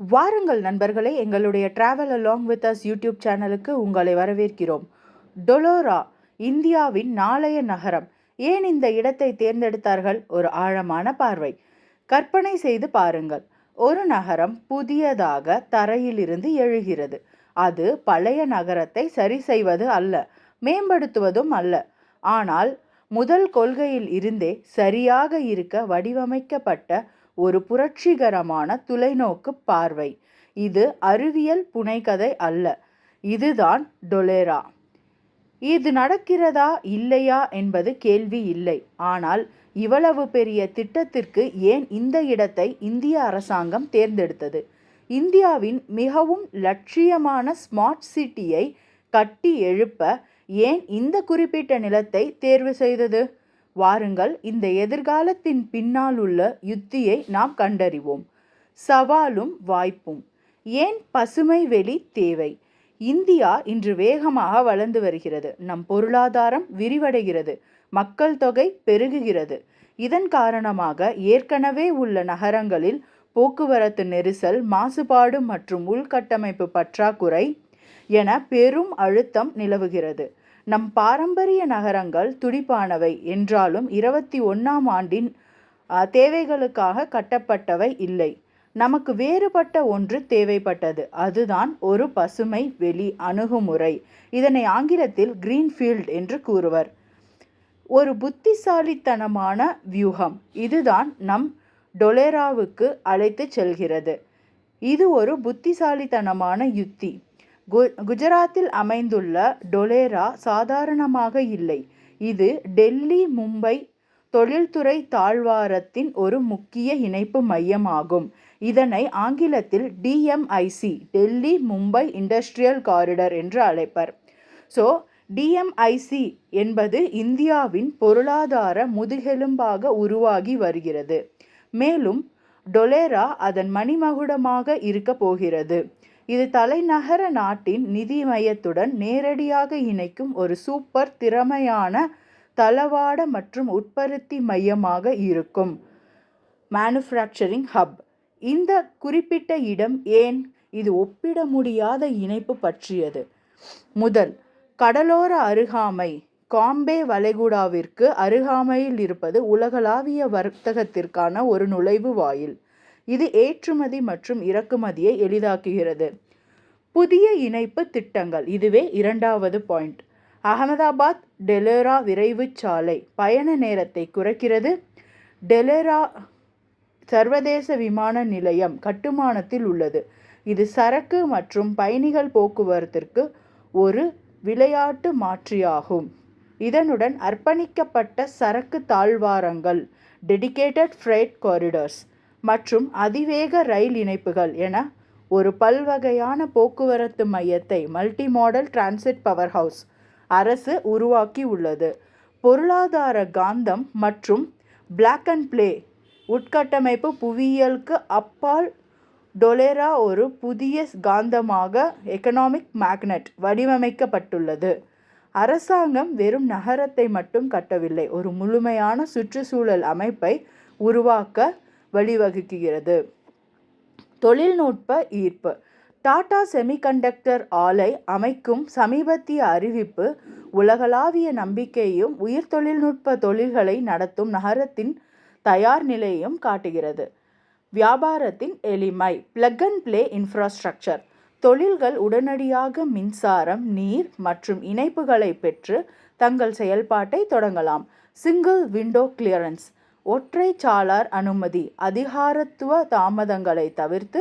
வாருங்கள் நண்பர்களே எங்களுடைய travel along with us YouTube சேனலுக்கு உங்களை வரவேற்கிறோம். டொலோரா இந்தியாவின் நாளைய நகரம். ஏன் இந்த இடத்தை தேர்ந்தெடுத்தார்கள்? ஒரு ஆழமான பார்வை. கற்பனை செய்து பாருங்கள். ஒரு நகரம் புதியதாக தரையிலிருந்து எழுகிறது. அது பழைய நகரத்தை சரி செய்வது அல்ல மேம்படுத்துவதும் அல்ல. ஆனால் முதல் கொள்கையில் இருந்தே சரியாக இருக்க வடிவமைக்கப்பட்ட ஒரு புரட்சிகரமான தொலைநோக்கு பார்வை. இது அறிவியல் புனைகதை அல்ல. இதுதான் டொலேரா. இது நடக்கிறதா இல்லையா என்பது கேள்வி இல்லை. ஆனால் இவ்வளவு பெரிய திட்டத்திற்கு ஏன் இந்த இடத்தை இந்திய அரசாங்கம் தேர்ந்தெடுத்தது? இந்தியாவின் மிகவும் லட்சியமான ஸ்மார்ட் சிட்டியை கட்டி எழுப்ப ஏன் இந்த குறிப்பிட்ட நிலத்தை தேர்வு செய்தது? வாருங்கள் இந்த எதிர்காலத்தின் பின்னால் உள்ள யுத்தியை நாம் கண்டறிவோம். சவாலும் வாய்ப்பும். ஏன் பசுமை வெளி தேவை? இந்தியா இன்று வேகமாக வளர்ந்து வருகிறது. நம் பொருளாதாரம் விரிவடைகிறது. மக்கள் தொகை பெருகுகிறது. இதன் காரணமாக ஏற்கனவே உள்ள நகரங்களில் போக்குவரத்து நெரிசல் மாசுபாடு மற்றும் உள்கட்டமைப்பு பற்றாக்குறை என பெரும் அழுத்தம் நிலவுகிறது. நம் பாரம்பரிய நகரங்கள் துடிப்பானவை என்றாலும் இருபத்தி ஒன்றாம் ஆண்டின் தேவைகளுக்காக கட்டப்பட்டவை இல்லை. நமக்கு வேறுபட்ட ஒன்று தேவைப்பட்டது. அதுதான் ஒரு பசுமை வெளி அணுகுமுறை. இதனை ஆங்கிலத்தில் கிரீன்ஃபீல்ட் என்று கூறுவர். ஒரு புத்திசாலித்தனமான வியூகம். இதுதான் நம் டொலேராவுக்கு அழைத்து செல்கிறது. இது ஒரு புத்திசாலித்தனமான யுத்தி. கு குஜராத்தில் அமைந்துள்ள டொலேரா சாதாரணமாக இல்லை. இது டெல்லி மும்பை தொழில்துறை தாழ்வாரத்தின் ஒரு முக்கிய இணைப்பு மையமாகும். இதனை ஆங்கிலத்தில் DMIC Delhi Mumbai industrial corridor என்று அழைப்பர். ஸோ டிஎம்ஐசி என்பது இந்தியாவின் பொருளாதார முதுகெலும்பாக உருவாகி வருகிறது. மேலும் டொலேரா அதன் மணிமகுடமாக இருக்க போகிறது. இது தலைநகர நாட்டின் நிதி மையத்துடன் நேரடியாக இணைக்கும் ஒரு சூப்பர் திறமையான தளவாட மற்றும் உற்பத்தி மையமாக இருக்கும். மேனுஃபேக்சரிங் ஹப் இந்த குறிப்பிட்ட இடம் ஏன் இது ஒப்பிட முடியாத இணைப்பு பற்றியது? முதல் கடலோர அருகாமை காம்பே வளைகுடாவிற்கு அருகாமையில் இருப்பது உலகளாவிய வர்த்தகத்திற்கான ஒரு நுழைவு வாயில். இது ஏற்றுமதி மற்றும் இறக்குமதியை எளிதாக்குகிறது. புதிய இணைப்பு திட்டங்கள். இதுவே இரண்டாவது பாயிண்ட் அகமதாபாத் டெலேரா விரைவு சாலை பயண நேரத்தை குறைக்கிறது. டெலேரா சர்வதேச விமான நிலையம் கட்டுமானத்தில் உள்ளது. இது சரக்கு மற்றும் பயணிகள் போக்குவரத்திற்கு ஒரு விளையாட்டு மாற்றியாகும். இதனுடன் அர்ப்பணிக்கப்பட்ட சரக்கு தாழ்வாரங்கள் டெடிகேட்டட் ஃப்ரைட் காரிடர்ஸ் மற்றும் அதிவேக ரயில் இணைப்புகள் என ஒரு பல்வகையான போக்குவரத்து மையத்தை multi modal transit power house அரசு உருவாக்கி உள்ளது பொருளாதார காந்தம் மற்றும் பிளாக் அண்ட் பிளே உட்கட்டமைப்பு புவியியலுக்கு அப்பால் டொலேரா ஒரு புதிய காந்தமாக எக்கனாமிக் மேக்னெட் வடிவமைக்கப்பட்டுள்ளது. அரசாங்கம் வெறும் நகரத்தை மட்டும் கட்டவில்லை ஒரு முழுமையான சுற்றுச்சூழல் அமைப்பை உருவாக்க வழிவகுக்கிறது. தொழில்நுட்ப ஈர்ப்பு. டாடா செமிகண்டக்டர் ஆலை அமைக்கும் சமீபத்திய அறிவிப்பு உலகளாவிய நம்பிக்கையும் உயிர் தொழில்நுட்ப தொழில்களை நடத்தும் நகரத்தின் தயார் நிலையும் காட்டுகிறது. வியாபாரத்தின் எளிமை. Plug and play infrastructure. தொழில்கள் உடனடியாக மின்சாரம் நீர் மற்றும் இணைப்புகளை பெற்று தங்கள் செயல்பாட்டை தொடங்கலாம். Single window clearance. ஒற்றை சாளார் அனுமதி அதிகாரத்துவ தாமதங்களை தவிர்த்து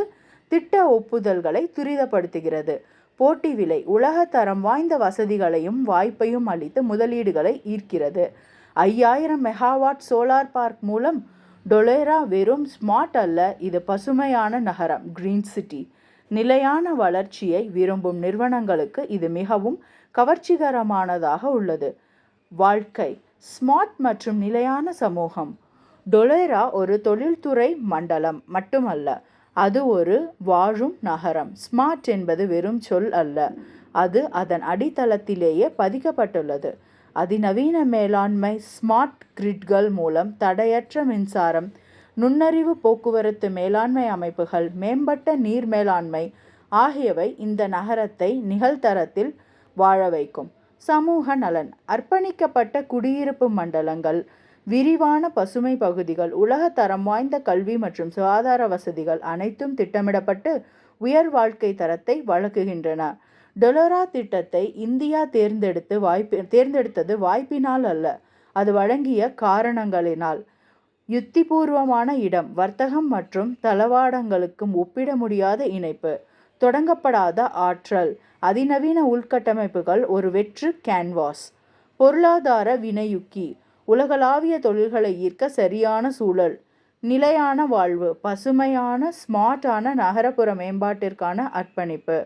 திட்ட ஒப்புதல்களை துரிதப்படுத்துகிறது. போட்டி விலை உலக தரம் வாய்ந்த வசதிகளையும் வாய்ப்பையும் அளித்து முதலீடுகளை ஈர்க்கிறது. ஐயாயிரம் மெகாவாட் சோலார் பார்க் மூலம் டொலேரா வெறும் ஸ்மார்ட் அல்ல இது பசுமையான நகரம் கிரீன் சிட்டி. நிலையான வளர்ச்சியை விரும்பும் நிறுவனங்களுக்கு இது மிகவும் கவர்ச்சிகரமானதாக உள்ளது. வாழ்க்கை ஸ்மார்ட் மற்றும் நிலையான சமூகம் டொலேரா ஒரு தொழில்துறை மண்டலம் மட்டுமல்ல அது ஒரு வாழும் நகரம். ஸ்மார்ட் என்பது வெறும் சொல் அல்ல அது அதன் அடித்தளத்திலேயே பதிக்கப்பட்டுள்ளது. அதிநவீன மேலாண்மை ஸ்மார்ட் கிரிட்கள் மூலம் தடையற்ற மின்சாரம் நுண்ணறிவு போக்குவரத்து மேலாண்மை அமைப்புகள் மேம்பட்ட நீர் மேலாண்மை ஆகியவை இந்த நகரத்தை நிகழ்தரத்தில் வாழ வைக்கும். சமூக நலன் அர்ப்பணிக்கப்பட்ட குடியிருப்பு மண்டலங்கள் விரிவான பசுமை பகுதிகள் உலக தரம் வாய்ந்த கல்வி மற்றும் சுகாதார வசதிகள் அனைத்தும் திட்டமிடப்பட்டு உயர் வாழ்க்கை தரத்தை வழங்குகின்றன. டொலரா திட்டத்தை இந்தியா தேர்ந்தெடுத்து வாய்ப்பு தேர்ந்தெடுத்தது வாய்ப்பினால் அல்ல அது வழங்கிய காரணங்களினால். யுத்திபூர்வமான இடம் வர்த்தகம் மற்றும் தளவாடங்களுக்கும் ஒப்பிட முடியாத இணைப்பு தொடங்கப்படாத ஆற்றல் அதிநவீன உள்கட்டமைப்புகள் ஒரு வெற்று கேன்வாஸ் பொருளாதார வினையுக்கி உலகளாவிய தொழில்களை ஈர்க்க சரியான சூழல் நிலையான வாழ்வு பசுமையான ஸ்மார்ட்டான நகரப்புற மேம்பாட்டிற்கான அர்ப்பணிப்பு.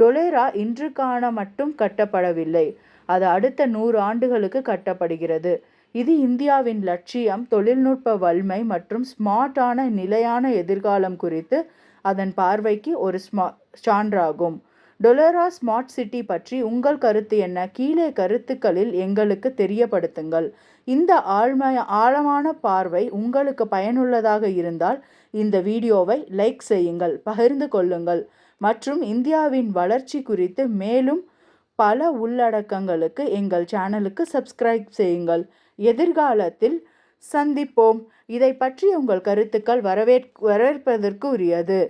டொலேரா இன்றுக்கான மட்டும் கட்டப்படவில்லை. அது அடுத்த நூறு ஆண்டுகளுக்கு கட்டப்படுகிறது. இது இந்தியாவின் லட்சியம் தொழில்நுட்ப வலிமை மற்றும் ஸ்மார்ட்டான நிலையான எதிர்காலம் குறித்து அதன் பார்வைக்கு ஒரு ஸ்மா சான்றாகும். டொலோரா ஸ்மார்ட் சிட்டி பற்றி உங்கள் கருத்து என்ன? கீழே கருத்துக்களில் எங்களுக்கு தெரியப்படுத்துங்கள். இந்த ஆழ்மை ஆழமான பார்வை உங்களுக்கு பயனுள்ளதாக இருந்தால் இந்த வீடியோவை லைக் செய்யுங்கள் பகிர்ந்து கொள்ளுங்கள். மற்றும் இந்தியாவின் வளர்ச்சி குறித்து மேலும் பல உள்ளடக்கங்களுக்கு எங்கள் சேனலுக்கு சப்ஸ்கிரைப் செய்யுங்கள். எதிர்காலத்தில் சந்திப்போம். இதை பற்றி உங்கள் கருத்துக்கள் வரவேற் வரவேற்பதற்கு உரியது